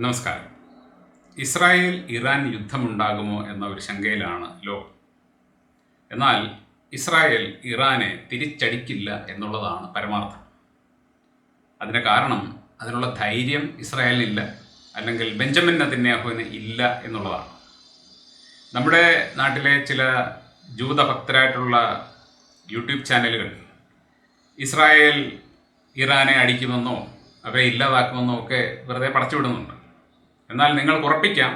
നമസ്കാരം. Israel Iran യുദ്ധമുണ്ടാകുമോ എന്ന ഒരു ശങ്കയിലാണ് ലോകം. എന്നാൽ ഇസ്രായേൽ ഇറാനെ തിരിച്ചടിക്കില്ല എന്നുള്ളതാണ് പരമാർത്ഥം. അതിന് കാരണം അതിനുള്ള ധൈര്യം ഇസ്രായേലിനില്ല അല്ലെങ്കിൽ ബെഞ്ചമിൻ നെതന്യാഹുവിന് ഇല്ല എന്നുള്ളതാണ്. നമ്മുടെ നാട്ടിലെ ചില ജൂതഭക്തരായിട്ടുള്ള യൂട്യൂബ് ചാനലുകൾ ഇസ്രായേൽ ഇറാനെ അടിക്കുമെന്നോ അവരെ ഇല്ലാതാക്കുമെന്നോ ഒക്കെ വെറുതെ പടച്ചുവിടുന്നുണ്ട്. എന്നാൽ നിങ്ങൾ ഉറപ്പിക്കാം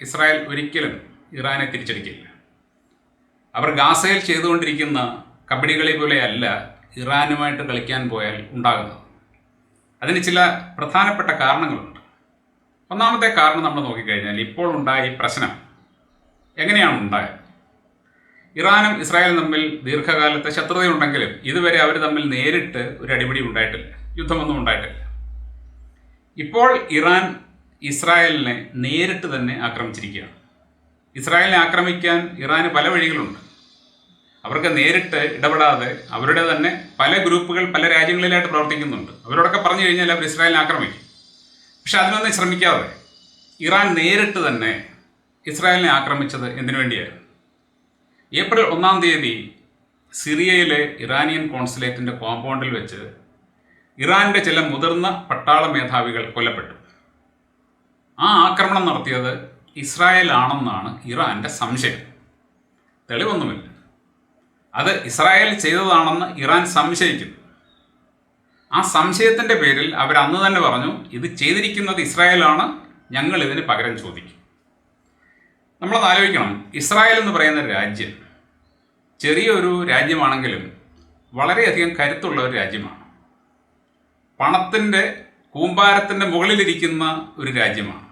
ഇസ്രായേൽ ഒരിക്കലും ഇറാനെ തിരിച്ചടിക്കില്ല. അവർ ഗാസയിൽ ചെയ്തുകൊണ്ടിരിക്കുന്ന കബഡികളെ പോലെയല്ല ഇറാനുമായിട്ട് കളിക്കാൻ പോയാൽ ഉണ്ടാകുന്നത്. അതിന് ചില പ്രധാനപ്പെട്ട കാരണങ്ങളുണ്ട്. ഒന്നാമത്തെ കാരണം നമ്മൾ നോക്കിക്കഴിഞ്ഞാൽ ഇപ്പോൾ ഉണ്ടായ ഈ പ്രശ്നം എങ്ങനെയാണ് ഉണ്ടായത്? ഇറാനും ഇസ്രായേലും തമ്മിൽ ദീർഘകാലത്തെ ശത്രുതയുണ്ടെങ്കിലും ഇതുവരെ അവർ തമ്മിൽ നേരിട്ട് ഒരു അടിപിടി ഉണ്ടായിട്ടില്ല യുദ്ധമൊന്നും ഉണ്ടായിട്ടില്ല. ഇപ്പോൾ ഇറാൻ ഇസ്രായേലിനെ നേരിട്ട് തന്നെ ആക്രമിച്ചിരിക്കുകയാണ്. ഇസ്രായേലിനെ ആക്രമിക്കാൻ ഇറാന് പല വഴികളുണ്ട്. അവർക്ക് നേരിട്ട് ഇടപെടാതെ അവരുടെ തന്നെ പല ഗ്രൂപ്പുകൾ പല രാജ്യങ്ങളിലായിട്ട് പ്രവർത്തിക്കുന്നുണ്ട്. അവരോടൊക്കെ പറഞ്ഞു കഴിഞ്ഞാൽ അവർ ഇസ്രായേലിനെ ആക്രമിക്കും. പക്ഷെ അതിനൊന്നും ശ്രമിക്കാതെ ഇറാൻ നേരിട്ട് തന്നെ ഇസ്രായേലിനെ ആക്രമിച്ചത് എന്തിനു വേണ്ടിയായിരുന്നു? ഏപ്രിൽ ഒന്നാം തീയതി സിറിയയിലെ ഇറാനിയൻ കോൺസുലേറ്റിന്റെ കോമ്പൗണ്ടിൽ വെച്ച് ഇറാന്റെ ചില മുതിർന്ന പട്ടാള മേധാവികൾ കൊല്ലപ്പെട്ടു. ആ ആക്രമണം നടത്തിയത് ഇസ്രായേൽ ആണെന്നാണ് ഇറാന്റെ സംശയം. തെളിവൊന്നുമില്ല. അത് ഇസ്രായേൽ ചെയ്തതാണെന്ന് ഇറാൻ സംശയിക്കുന്നു. ആ സംശയത്തിന്റെ പേരിൽ അവർ അന്ന് തന്നെ പറഞ്ഞു ഇത് ചെയ്തിരിക്കുന്നത് ഇസ്രായേലാണ് ഞങ്ങൾ ഇതിന് പകരം ചോദിക്കും. നമ്മളത് ആലോചിക്കണം. ഇസ്രായേൽ എന്ന് പറയുന്ന രാജ്യം ചെറിയൊരു രാജ്യമാണെങ്കിലും വളരെയധികം കരുത്തുള്ള ഒരു രാജ്യമാണ്. പണത്തിന്റെ കൂമ്പാരത്തിന്റെ മുകളിലിരിക്കുന്ന ഒരു രാജ്യമാണ്.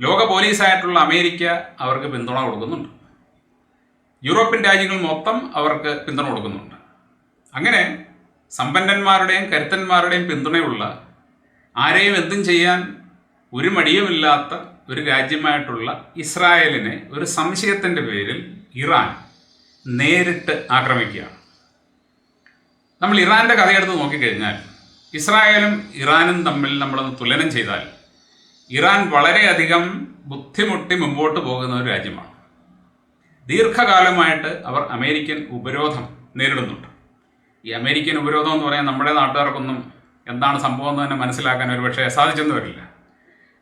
ലോക പോലീസായിട്ടുള്ള അമേരിക്ക അവർക്ക് പിന്തുണ കൊടുക്കുന്നുണ്ട്. യൂറോപ്യൻ രാജ്യങ്ങൾ മൊത്തം അവർക്ക് പിന്തുണ കൊടുക്കുന്നുണ്ട്. അങ്ങനെ സമ്പന്നന്മാരുടെയും കരുത്തന്മാരുടെയും പിന്തുണയുള്ള ആരെയും എന്തും ചെയ്യാൻ ഒരു മടിയുമില്ലാത്ത ഒരു രാജ്യമായിട്ടുള്ള ഇസ്രായേലിനെ ഒരു സംശയത്തിന്റെ പേരിൽ ഇറാൻ നേരിട്ട് ആക്രമിക്കുകയാണ്. നമ്മൾ ഇറാന്റെ കഥയെടുത്ത് നോക്കിക്കഴിഞ്ഞാൽ ഇസ്രായേലും ഇറാനും തമ്മിൽ നമ്മളൊന്ന് തുലനം ചെയ്താൽ ഇറാൻ വളരെയധികം ബുദ്ധിമുട്ടി മുമ്പോട്ട് പോകുന്ന ഒരു രാജ്യമാണ്. ദീർഘകാലമായിട്ട് അവർ അമേരിക്കൻ ഉപരോധം നേരിടുന്നുണ്ട്. ഈ അമേരിക്കൻ ഉപരോധം എന്ന് പറയാൻ നമ്മുടെ നാട്ടുകാർക്കൊന്നും എന്താണ് സംഭവം എന്ന് തന്നെ മനസ്സിലാക്കാൻ ഒരു പക്ഷേ സാധിച്ചെന്ന് വരില്ല.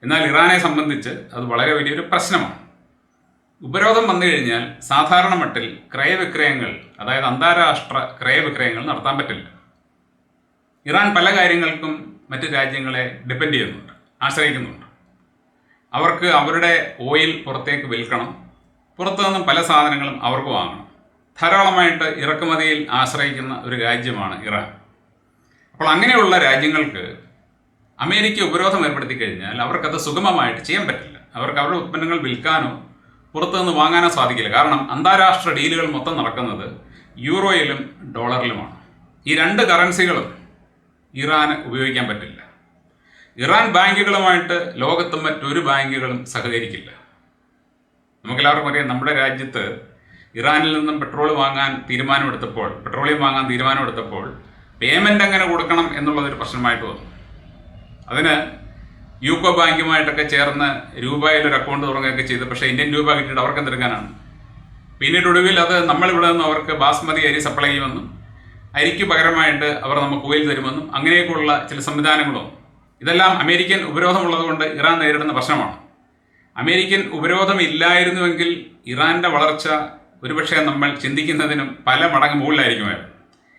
എന്നാൽ ഇറാനെ സംബന്ധിച്ച് അത് വളരെ വലിയൊരു പ്രശ്നമാണ്. ഉപരോധം വന്നു കഴിഞ്ഞാൽ സാധാരണ മട്ടിൽ ക്രയവിക്രയങ്ങൾ അതായത് അന്താരാഷ്ട്ര ക്രയവിക്രയങ്ങൾ നടത്താൻ പറ്റില്ല. ഇറാൻ പല കാര്യങ്ങൾക്കും മറ്റ് രാജ്യങ്ങളെ ഡിപ്പെൻഡ് ചെയ്യുന്നുണ്ട് ആശ്രയിക്കുന്നുണ്ട്. അവർക്ക് അവരുടെ ഓയിൽ പുറത്തേക്ക് വിൽക്കണം. പുറത്തു നിന്നും പല സാധനങ്ങളും അവർക്ക് വാങ്ങണം. ധാരാളമായിട്ട് ഇറക്കുമതിയിൽ ആശ്രയിക്കുന്ന ഒരു രാജ്യമാണ് ഇറാൻ. അപ്പോൾ അങ്ങനെയുള്ള രാജ്യങ്ങൾക്ക് അമേരിക്ക ഉപരോധം ഏർപ്പെടുത്തി കഴിഞ്ഞാൽ അവർക്കത് സുഗമമായിട്ട് ചെയ്യാൻ പറ്റില്ല. അവർക്ക് അവരുടെ ഉൽപ്പന്നങ്ങൾ വിൽക്കാനോ പുറത്തു നിന്ന് വാങ്ങാനോ സാധിക്കില്ല. കാരണം അന്താരാഷ്ട്ര ഡീലുകൾ മൊത്തം നടക്കുന്നത് യൂറോയിലും ഡോളറിലുമാണ്. ഈ രണ്ട് കറൻസികളും ഇറാന് ഉപയോഗിക്കാൻ പറ്റില്ല. ഇറാൻ ബാങ്കുകളുമായിട്ട് ലോകത്തും മറ്റൊരു ബാങ്കുകളും സഹകരിക്കില്ല. നമുക്കെല്ലാവർക്കും അറിയാം നമ്മുടെ രാജ്യത്ത് ഇറാനിൽ നിന്നും പെട്രോൾ വാങ്ങാൻ തീരുമാനമെടുത്തപ്പോൾ പെട്രോളിയം വാങ്ങാൻ തീരുമാനമെടുത്തപ്പോൾ പേയ്മെന്റ് എങ്ങനെ കൊടുക്കണം എന്നുള്ളതൊരു പ്രശ്നമായിട്ട് വന്നു അതിന് യൂക്കോ ബാങ്കുമായിട്ടൊക്കെ ചേർന്ന് രൂപയിൽ ഒരു അക്കൗണ്ട് തുടങ്ങുകയൊക്കെ ചെയ്തു. പക്ഷേ ഇന്ത്യൻ രൂപ കിട്ടിയിട്ട് അവർക്ക് എന്തെടുക്കാനാണ്? പിന്നീട് ഒടുവിൽ അത് നമ്മളിവിടെ നിന്ന് അവർക്ക് ബാസ്മതി അരി സപ്ലൈ ചെയ്യുമെന്നും അരിക്ക് പകരമായിട്ട് അവർ നമുക്ക് ഓയിൽ തരുമെന്നും അങ്ങനെയൊക്കെയുള്ള ചില സംവിധാനങ്ങളും ഇതെല്ലാം അമേരിക്കൻ ഉപരോധമുള്ളതുകൊണ്ട് ഇറാൻ നേരിടുന്ന പ്രശ്നമാണ്. അമേരിക്കൻ ഉപരോധം ഇല്ലായിരുന്നുവെങ്കിൽ വളർച്ച ഒരുപക്ഷെ നമ്മൾ ചിന്തിക്കുന്നതിനും പല മടങ്ങ് മുകളിലായിരിക്കുമായിരുന്നു.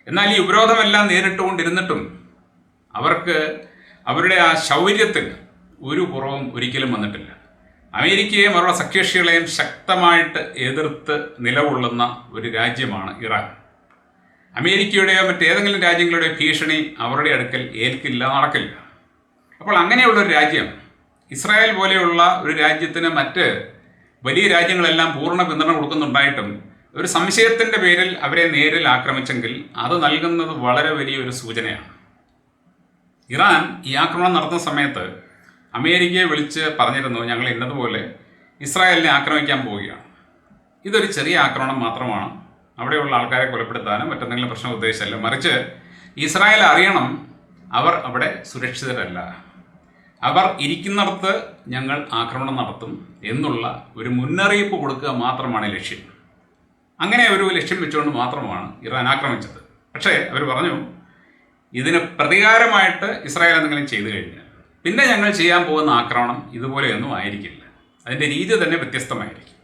എന്നാൽ ഈ ഉപരോധമെല്ലാം നേരിട്ടുകൊണ്ടിരുന്നിട്ടും അവർക്ക് അവരുടെ ആ ശൗര്യത്തിന് ഒരു കുറവും ഒരിക്കലും വന്നിട്ടില്ല. അമേരിക്കയെയും അവരുടെ സഖ്യകക്ഷികളെയും ശക്തമായിട്ട് എതിർത്ത് നിലകൊള്ളുന്ന ഒരു രാജ്യമാണ് ഇറാൻ. അമേരിക്കയുടെയോ മറ്റേതെങ്കിലും രാജ്യങ്ങളുടെയോ ഭീഷണി അവരുടെ അടുക്കൽ ഏൽക്കില്ല നടക്കില്ല. അപ്പോൾ അങ്ങനെയുള്ള ഒരു രാജ്യം ഇസ്രായേൽ പോലെയുള്ള ഒരു രാജ്യത്തിന് മറ്റ് വലിയ രാജ്യങ്ങളെല്ലാം പൂർണ പിന്തുണ കൊടുക്കുന്നുണ്ടായിട്ടും ഒരു സംശയത്തിന്റെ പേരിൽ അവരെ നേരിൽ ആക്രമിച്ചെങ്കിൽ അത് നൽകുന്നത് വളരെ വലിയൊരു സൂചനയാണ്. ഇറാൻ ഈ ആക്രമണം നടത്തുന്ന സമയത്ത് അമേരിക്കയെ വിളിച്ച് പറഞ്ഞിരുന്നു ഞങ്ങൾ ഇന്നതുപോലെ ഇസ്രായേലിനെ ആക്രമിക്കാൻ പോവുകയാണ്. ഇതൊരു ചെറിയ ആക്രമണം മാത്രമാണ്. അവിടെയുള്ള ആൾക്കാരെ കൊലപ്പെടുത്താനും മറ്റെന്തെങ്കിലും പ്രശ്നം ഉദ്ദേശിച്ചല്ല. മറിച്ച് ഇസ്രായേൽ അറിയണം അവർ അവിടെ സുരക്ഷിതരല്ല. അവർ ഇരിക്കുന്നിടത്ത് ഞങ്ങൾ ആക്രമണം നടത്തും എന്നുള്ള ഒരു മുന്നറിയിപ്പ് കൊടുക്കുക മാത്രമാണ് ലക്ഷ്യം. അങ്ങനെ ഒരു ലക്ഷ്യം വെച്ചുകൊണ്ട് മാത്രമാണ് ഇറാൻ ആക്രമിച്ചത്. പക്ഷേ അവർ പറഞ്ഞു ഇതിന് പ്രതികാരമായിട്ട് ഇസ്രായേൽ എന്തെങ്കിലും ചെയ്തു കഴിഞ്ഞാൽ പിന്നെ ഞങ്ങൾ ചെയ്യാൻ പോകുന്ന ആക്രമണം ഇതുപോലെയൊന്നും ആയിരിക്കില്ല. അതിന്റെ രീതി തന്നെ വ്യത്യസ്തമായിരിക്കും.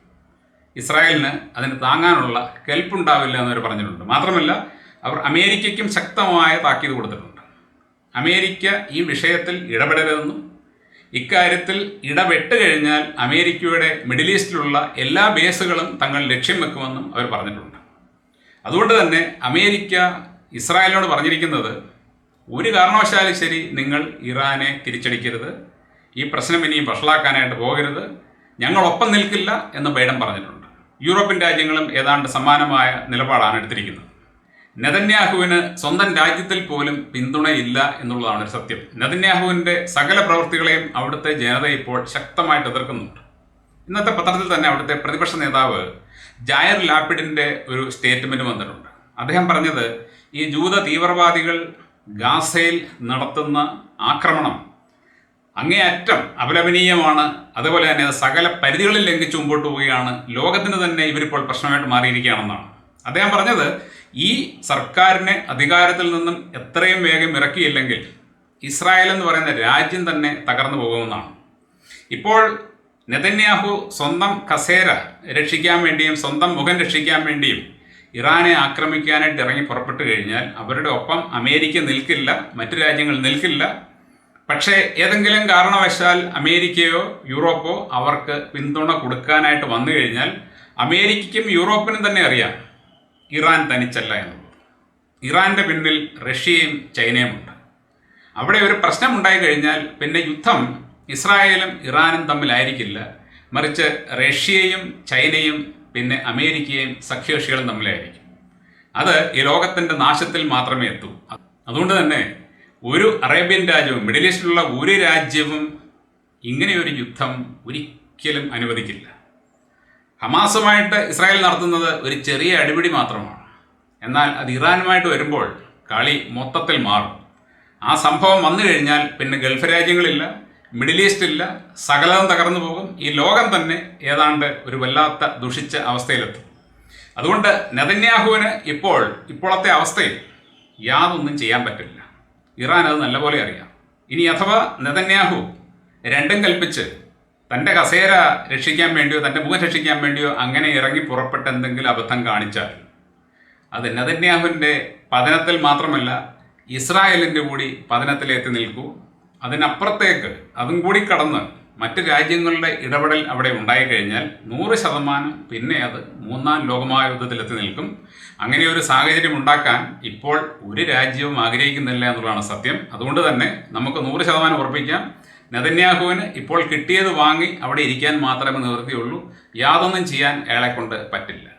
ഇസ്രായേലിന് അതിന് താങ്ങാനുള്ള കെൽപ്പുണ്ടാവില്ല എന്നവർ പറഞ്ഞിട്ടുണ്ട്. മാത്രമല്ല അവർ അമേരിക്കയ്ക്കും ശക്തമായ താക്കീത് കൊടുത്തിട്ടുണ്ട്. അമേരിക്ക ഈ വിഷയത്തിൽ ഇടപെടരുതെന്നും ഇക്കാര്യത്തിൽ ഇടപെട്ട് കഴിഞ്ഞാൽ അമേരിക്കയുടെ മിഡിൽ ഈസ്റ്റിലുള്ള എല്ലാ ബേസുകളും തങ്ങൾ ലക്ഷ്യം വെക്കുമെന്നും അവർ പറഞ്ഞിട്ടുണ്ട്. അതുകൊണ്ട് തന്നെ അമേരിക്ക ഇസ്രായേലിനോട് പറഞ്ഞിരിക്കുന്നത് ഒരു കാരണവശാലും ശരി നിങ്ങൾ ഇറാനെ തിരിച്ചടിക്കരുത് ഈ പ്രശ്നം ഇനിയും വഷളാക്കാനായിട്ട് പോകരുത് ഞങ്ങളൊപ്പം നിൽക്കില്ല എന്ന് ബൈഡൻ പറഞ്ഞിട്ടുണ്ട്. യൂറോപ്യൻ രാജ്യങ്ങളും ഏതാണ്ട് സമാനമായ നിലപാടാണ് എടുത്തിരിക്കുന്നത്. നെതന്യാഹുവിന് സ്വന്തം രാജ്യത്തിൽ പോലും പിന്തുണയില്ല എന്നുള്ളതാണ് ഒരു സത്യം. നെതന്യാഹുവിന്റെ സകല പ്രവൃത്തികളെയും അവിടുത്തെ ജനത ഇപ്പോൾ ശക്തമായിട്ട് എതിർക്കുന്നുണ്ട്. ഇന്നത്തെ പത്രത്തിൽ തന്നെ അവിടുത്തെ പ്രതിപക്ഷ നേതാവ് ജായർ ലാപ്പിഡിന്റെ ഒരു സ്റ്റേറ്റ്മെന്റ് വന്നിട്ടുണ്ട്. അദ്ദേഹം പറഞ്ഞത് ഈ ജൂത തീവ്രവാദികൾ ഗാസയിൽ നടത്തുന്ന ആക്രമണം അങ്ങേയറ്റം അപലപനീയമാണ്. അതുപോലെ തന്നെ സകല പരിധികളിൽ ലംഘിച്ച് മുമ്പോട്ട് പോവുകയാണ്. ലോകത്തിന് തന്നെ ഇവരിപ്പോൾ പ്രശ്നമായിട്ട് മാറിയിരിക്കുകയാണെന്നാണ്. അദ്ദേഹം പറഞ്ഞത് ഈ സർക്കാരിനെ അധികാരത്തിൽ നിന്നും എത്രയും വേഗം ഇറക്കിയില്ലെങ്കിൽ ഇസ്രായേൽ എന്ന് പറയുന്ന രാജ്യം തന്നെ തകർന്നു പോകുമെന്നാണ്. ഇപ്പോൾ നെതന്യാഹു സ്വന്തം കസേര രക്ഷിക്കാൻ വേണ്ടിയും സ്വന്തം മുഖം രക്ഷിക്കാൻ വേണ്ടിയും ഇറാനെ ആക്രമിക്കാനായിട്ട് ഇറങ്ങി പുറപ്പെട്ടു കഴിഞ്ഞാൽ അവരുടെ ഒപ്പം അമേരിക്ക നിൽക്കില്ല മറ്റു രാജ്യങ്ങൾ നിൽക്കില്ല. പക്ഷേ ഏതെങ്കിലും കാരണവശാൽ അമേരിക്കയോ യൂറോപ്പോ അവർക്ക് പിന്തുണ കൊടുക്കാനായിട്ട് വന്നു കഴിഞ്ഞാൽ അമേരിക്കയ്ക്കും യൂറോപ്പിനും തന്നെ അറിയാം ഇറാൻ തനിച്ചല്ല എന്നുള്ളത്. ഇറാന്റെ പിന്നിൽ റഷ്യയും ചൈനയും ഉണ്ട്. അവിടെ ഒരു പ്രശ്നം ഉണ്ടായി കഴിഞ്ഞാൽ പിന്നെ യുദ്ധം ഇസ്രായേലും ഇറാനും തമ്മിലായിരിക്കില്ല. മറിച്ച് റഷ്യയും ചൈനയും പിന്നെ അമേരിക്കയും സഖ്യകക്ഷികളും തമ്മിലായിരിക്കും. അത് ഈ ലോകത്തിന്റെ നാശത്തിൽ മാത്രമേ എത്തൂ. അതുകൊണ്ട് തന്നെ ഒരു അറേബ്യൻ രാജ്യവും മിഡിൽ ഈസ്റ്റിലുള്ള ഒരു രാജ്യവും ഇങ്ങനെയൊരു യുദ്ധം ഒരിക്കലും അനുവദിക്കില്ല. ഹമാസുമായിട്ട് ഇസ്രായേൽ നടത്തുന്നത് ഒരു ചെറിയ അടിപിടി മാത്രമാണ്. എന്നാൽ അത് ഇറാനുമായിട്ട് വരുമ്പോൾ കളി മൊത്തത്തിൽ മാറും. ആ സംഭവം വന്നു കഴിഞ്ഞാൽ പിന്നെ ഗൾഫ് രാജ്യങ്ങളില്ല മിഡിൽ ഈസ്റ്റ് ഇല്ല സകലതും തകർന്നു പോകും. ഈ ലോകം തന്നെ ഏതാണ്ട് ഒരു വല്ലാത്ത ദുഷിച്ച അവസ്ഥയിലെത്തും. അതുകൊണ്ട് നെതന്യാഹുവിന് ഇപ്പോൾ ഇപ്പോഴത്തെ അവസ്ഥയിൽ യാതൊന്നും ചെയ്യാൻ പറ്റില്ല. ഇറാൻ അത് നല്ലപോലെ അറിയാം. ഇനി അഥവാ നെതന്യാഹു രണ്ടും കൽപ്പിച്ച് തന്റെ കസേര രക്ഷിക്കാൻ വേണ്ടിയോ തന്റെ മുഖം രക്ഷിക്കാൻ വേണ്ടിയോ അങ്ങനെ ഇറങ്ങി പുറപ്പെട്ട എന്തെങ്കിലും അബദ്ധം കാണിച്ചാൽ അത് നെതന്യാഹുവിന്റെ പതനത്തിൽ മാത്രമല്ല ഇസ്രായേലിന്റെ കൂടി പതനത്തിലെത്തി നിൽക്കൂ. അതിനപ്പുറത്തേക്ക് അതും കൂടി കടന്ന് മറ്റ് രാജ്യങ്ങളുടെ ഇടപെടൽ അവിടെ ഉണ്ടായിക്കഴിഞ്ഞാൽ നൂറ് ശതമാനം പിന്നെ അത് മൂന്നാം ലോകമഹായുദ്ധത്തിലെത്തി നിൽക്കും. അങ്ങനെ ഒരു സാഹചര്യം ഉണ്ടാക്കാൻ ഇപ്പോൾ ഒരു രാജ്യവും ആഗ്രഹിക്കുന്നില്ല എന്നുള്ളതാണ് സത്യം. അതുകൊണ്ട് തന്നെ നമുക്ക് നൂറ് ശതമാനം ഉറപ്പിക്കാം. നെതന്യാഹുവിന് ഇപ്പോൾ കിട്ടിയത് വാങ്ങി അവിടെ ഇരിക്കാൻ മാത്രമേ നിവൃത്തിയുള്ളൂ. യാതൊന്നും ചെയ്യാൻ അയാളെ കൊണ്ട് പറ്റില്ല.